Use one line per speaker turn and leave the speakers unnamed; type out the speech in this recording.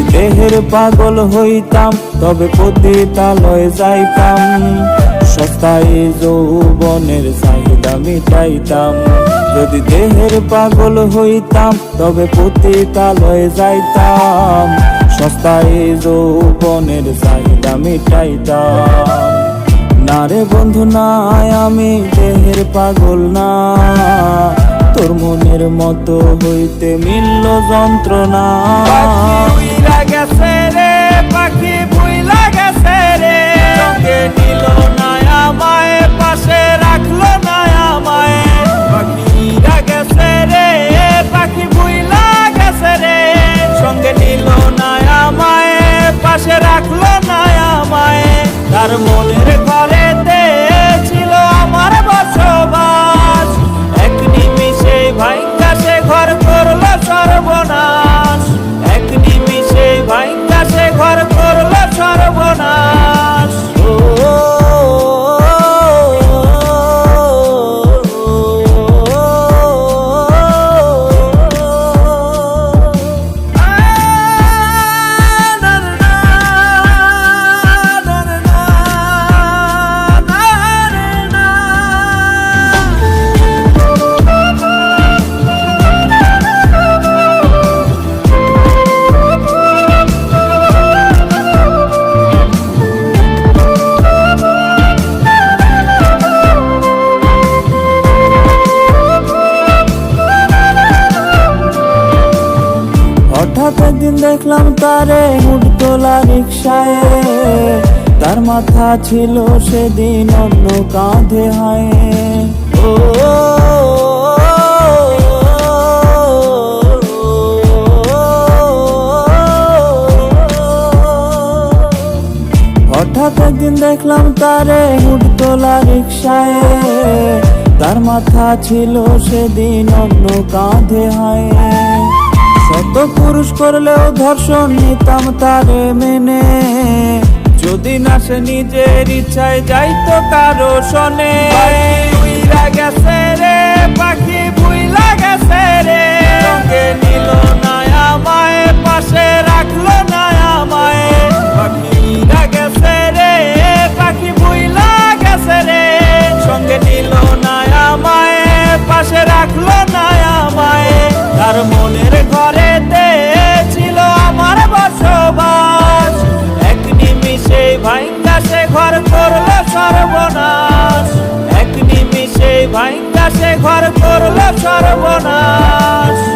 দেহের পাগল হইতাম, তবে পতিতালয়ে যাইতাম। সস্তায় যৌবনের চাহিদা মিটাইতাম। যদি দেহের পাগল হইতাম, তবে পতিতালয়ে যাইতাম। সস্তায় যৌবনের চাহিদা মিটাইতাম। না রে বন্ধু নাই আমি দেহের পাগল না। তোর মনের মতো হইতে মিলল যন্ত্রণা।
গেছে রে, পাখি নিল পাশে রাখল না আমায়। পাখি গেছে রে, পাখি গেছে রে। সঙ্গে নিল পাশে মনের
হঠাৎ একদিন দেখলাম তারে উঠতোলা রিক্সায় তার মাথা ছিল সেদিন অন্য কাঁধে হায় ও হঠাৎ একদিন দেখলাম তারে উঠতোলা রিক্সায় তার মাথা ছিল সেদিন অন্য কাঁধে হায় শত পুরুষ করলেও ধর্ষণ নিতাম তারে মেনে। যদি না সে নিজের ইচ্ছায় যাইতো কারও শোনে।
গেছে রে পাখি বুইলা গেছে রে। ঘর করল সর্বনাশ। এক নিমিষে ভাঙ্গা সে ঘর করল সর্বনাশ।